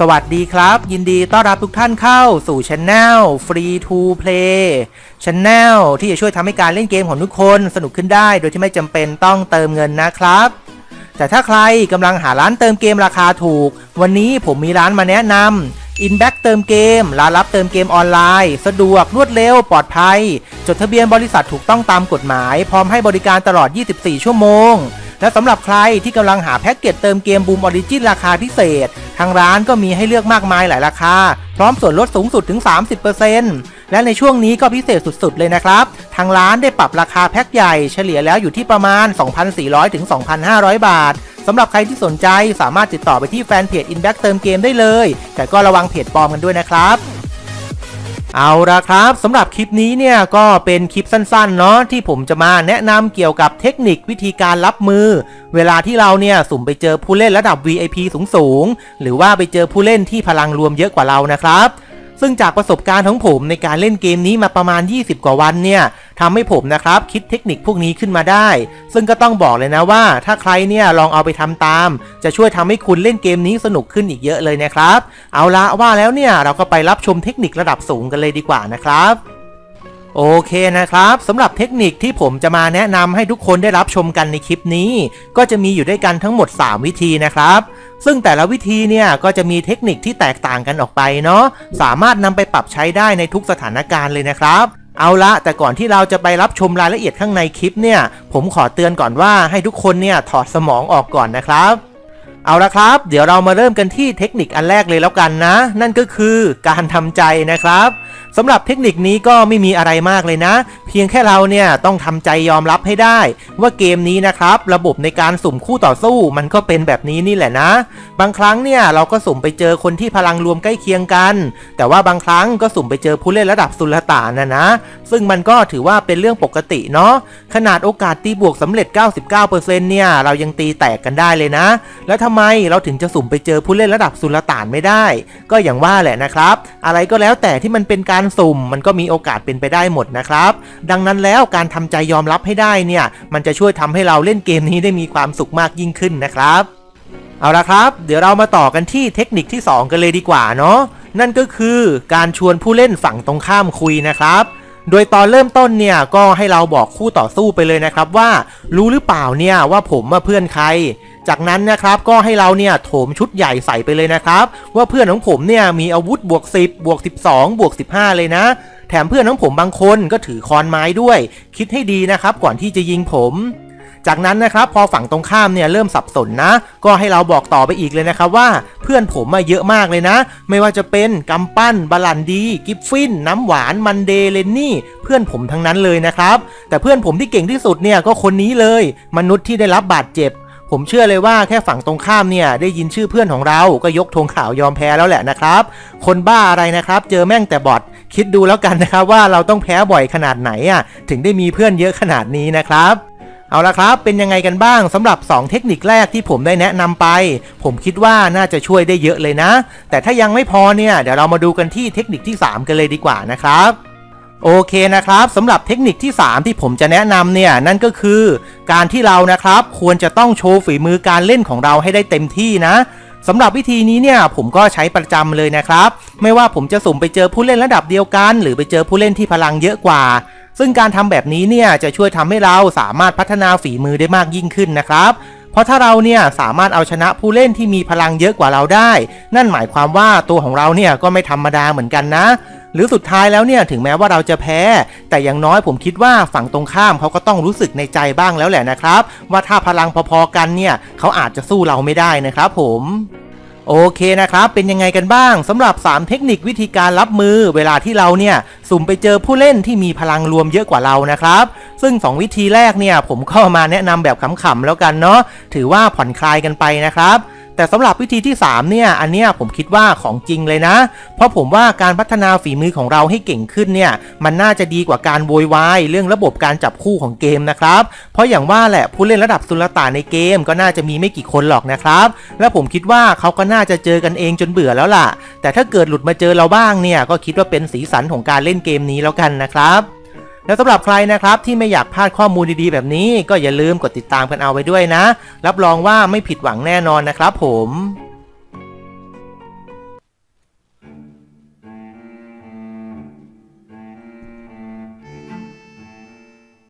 สวัสดีครับ ยินดีต้อนรับทุกท่านเข้าสู่ช anel Free to Play Channel ที่จะช่วยทำให้การเล่นเกมของทุกคนสนุกขึ้นได้โดยที่ไม่จำเป็นต้องเติมเงินนะครับ แต่ถ้าใครกำลังหาร้านเติมเกมราคาถูก วันนี้ผมมีร้านมาแนะนำ Inback เติมเกมร้านรับเติมเกมออนไลน์ สะดวกรวดเร็วปลอดภัย จดทะเบียนบริษัทถูกต้องตามกฎหมาย พร้อมให้บริการตลอด 24 ชั่วโมงและสำหรับใครที่กำลังหาแพ็กเกจเติมเกมบูมออริจินราคาพิเศษ ทางร้านก็มีให้เลือกมากมายหลายราคา พร้อมส่วนลดสูงสุดถึง 30%และในช่วงนี้ก็พิเศษสุดๆเลยนะครับ ทางร้านได้ปรับราคาแพ็กใหญ่เฉลี่ยแล้วอยู่ที่ประมาณ 2,400ถึง2,500 บาทสำหรับใครที่สนใจสามารถติดต่อไปที่แฟนเพจ Inback เติมเกมได้เลย แต่ก็ระวังเพจปลอมกันด้วยนะครับ เอาละครับสำหรับคลิปนี้เนี่ยก็เป็นคลิปสั้นๆเนาะที่ผมจะมาแนะนำเกี่ยวกับเทคนิควิธีการรับมือ เวลาที่เราเนี่ยสุ่มไปเจอผู้เล่นระดับ VIP สูงๆ หรือว่าไปเจอผู้เล่นที่พลังรวมเยอะกว่าเรานะครับ ซึ่งจากประสบการณ์ของผมในการเล่นเกมนี้มาประมาณ 20 กว่าวันเนี่ย ทำให้ผมนะครับคิดเทคนิคพวกนี้ขึ้นมาได้ ซึ่งก็ต้องบอกเลยนะว่า ถ้าใครเนี่ยลองเอาไปทำตาม จะช่วยทำให้คุณเล่นเกมนี้สนุกขึ้นอีกเยอะเลยนะครับ เอาละว่าแล้วเนี่ยเราก็ไปรับชมเทคนิคระดับสูงกันเลยดีกว่านะครับโอเคนะครับสำหรับเทคนิคที่ผมจะมาแนะนำให้ทุกคนได้รับชมกันในคลิปนี้ ก็จะมีอยู่ด้วยกันทั้งหมด 3 วิธีนะครับ ซึ่งแต่ละวิธีเนี่ยก็จะมีเทคนิคที่แตกต่างกันออกไปเนาะสามารถนำไปปรับใช้ได้ในทุกสถานการณ์เลยนะครับ เอาละแต่ก่อนที่เราจะไปรับชมรายละเอียดข้างในคลิปเนี่ย ผมขอเตือนก่อนว่าให้ทุกคนเนี่ยถอดสมองออกก่อนนะครับ เอาละครับ เดี๋ยวเรามาเริ่มกันที่เทคนิคอันแรกเลยแล้วกันนะ นั่นก็คือการทำใจนะครับ สำหรับเทคนิคนี้ก็ไม่มีอะไรมากเลยนะ เพียงแค่เราเนี่ยต้องทำใจยอมรับให้ได้ ว่าเกมนี้นะครับ ระบบในการสุ่มคู่ต่อสู้มันก็เป็นแบบนี้นี่แหละนะ บางครั้งเนี่ยเราก็สุ่มไปเจอคนที่พลังรวมใกล้เคียงกัน แต่ว่าบางครั้งก็สุ่มไปเจอผู้เล่นระดับสุลต่านนะนะ ซึ่งมันก็ถือว่าเป็นเรื่องปกติเนาะขนาดโอกาสตีบวกสำเร็จ 99%เนี่ยเรายังตีแตกกันได้เลยนะ แล้วทำไมเราถึงจะสุ่มไปเจอผู้เล่นระดับสุลต่านไม่ได้ ก็อย่างว่าแหละนะครับ อะไรก็แล้วแต่ที่มันเป็นการสุ่ม มันก็มีโอกาสเป็นไปได้หมดนะครับ ดังนั้นแล้วการทำใจยอมรับให้ได้เนี่ย มันจะช่วยทำให้เราเล่นเกมนี้ได้มีความสุขมากยิ่งขึ้นนะครับ เอาละครับ เดี๋ยวเรามาต่อกันที่เทคนิคที่ 2 กันเลยดีกว่าเนาะนั่นก็คือการชวนผู้เล่นฝั่งตรงข้ามคุยนะครับโดยตอนเริ่มต้นเนี่ยก็ให้เราบอกคู่ต่อสู้ไปเลยนะครับว่า รู้หรือเปล่าเนี่ยว่าผมว่าเพื่อนใคร จากนั้นนะครับก็ให้เราเนี่ยโถมชุดใหญ่ใส่ไปเลยนะครับ ว่าเพื่อนของผมเนี่ยมีอาวุธบวก 10 บวก 12 บวก 15 เลยนะ แถมเพื่อนของผมบางคนก็ถือคอนไม้ด้วย คิดให้ดีนะครับก่อนที่จะยิงผมจากนั้นนะครับพอฝั่งตรงข้ามเนี่ยเริ่มสับสนนะ ก็ให้เราบอกต่อไปอีกเลยนะครับว่าเพื่อนผมมาเยอะมากเลยนะ ไม่ว่าจะเป็นกำปั้นบาลันดี กิฟฟิน น้ำหวานมันเดเลนนี่ เพื่อนผมทั้งนั้นเลยนะครับ แต่เพื่อนผมที่เก่งที่สุดเนี่ยก็คนนี้เลย มนุษย์ที่ได้รับบาดเจ็บ ผมเชื่อเลยว่าแค่ฝั่งตรงข้ามเนี่ยได้ยินชื่อเพื่อนของเราก็ยกธงขาวยอมแพ้แล้วแหละนะครับ คนบ้าอะไรนะครับ เจอแม่งแต่บอทคิดดูแล้วกันนะครับว่าเราต้องแพ้บ่อยขนาดไหนอะถึงได้มีเพื่อนเยอะขนาดนี้นะครับเอาละครับ เป็นยังไงกันบ้างสำหรับ 2 เทคนิคแรกที่ผมได้แนะนำไป ผมคิดว่าน่าจะช่วยได้เยอะเลยนะ แต่ถ้ายังไม่พอเนี่ย เดี๋ยวเรามาดูกันที่เทคนิคที่ 3 กันเลยดีกว่านะครับ โอเคนะครับสำหรับเทคนิคที่ 3 ที่ผมจะแนะนำเนี่ยนั่นก็คือ การที่เรานะครับควรจะต้องโชว์ฝีมือการเล่นของเราให้ได้เต็มที่นะสำหรับวิธีนี้เนี่ยผมก็ใช้ประจำเลยนะครับ ไม่ว่าผมจะสุ่มไปเจอผู้เล่นระดับเดียวกัน หรือไปเจอผู้เล่นที่พลังเยอะกว่า ซึ่งการทำแบบนี้เนี่ยจะช่วยทำให้เราสามารถพัฒนาฝีมือได้มากยิ่งขึ้นนะครับ เพราะถ้าเราเนี่ยสามารถเอาชนะผู้เล่นที่มีพลังเยอะกว่าเราได้ นั่นหมายความว่าตัวของเราเนี่ยก็ไม่ธรรมดาเหมือนกันนะ หรือสุดท้ายแล้วเนี่ยถึงแม้ว่าเราจะแพ้ แต่อย่างน้อยผมคิดว่าฝั่งตรงข้ามเขาก็ต้องรู้สึกในใจบ้างแล้วแหละนะครับ ว่าถ้าพลังพอๆกันเนี่ยเขาอาจจะสู้เราไม่ได้นะครับผม โอเคนะครับ เป็นยังไงกันบ้างสำหรับ 3 เทคนิควิธีการรับมือ เวลาที่เราเนี่ยสุ่มไปเจอผู้เล่นที่มีพลังรวมเยอะกว่าเรานะครับ ซึ่ง 2 วิธีแรกเนี่ยผมก็มาแนะนำแบบขำๆแล้วกันเนาะถือว่าผ่อนคลายกันไปนะครับ แต่สำหรับวิธีที่ 3 เนี่ย อันเนี้ยผมคิดว่าของจริงเลยนะ เพราะผมว่าการพัฒนาฝีมือของเราให้เก่งขึ้นเนี่ย มันน่าจะดีกว่าการโวยวายเรื่องระบบการจับคู่ของเกมนะครับ เพราะอย่างว่าแหละผู้เล่นระดับสุลต่านในเกมก็น่าจะมีไม่กี่คนหรอกนะครับ และผมคิดว่าเขาก็น่าจะเจอกันเองจนเบื่อแล้วล่ะ แต่ถ้าเกิดหลุดมาเจอเราบ้างเนี่ยก็คิดว่าเป็นสีสันของการเล่นเกมนี้แล้วกันนะครับ แล้วสำหรับใครนะครับที่ไม่อยากพลาดข้อมูลดีๆ แบบนี้ ก็อย่าลืมกดติดตามกันเอาไว้ด้วยนะ รับรองว่าไม่ผิดหวังแน่นอนนะครับผม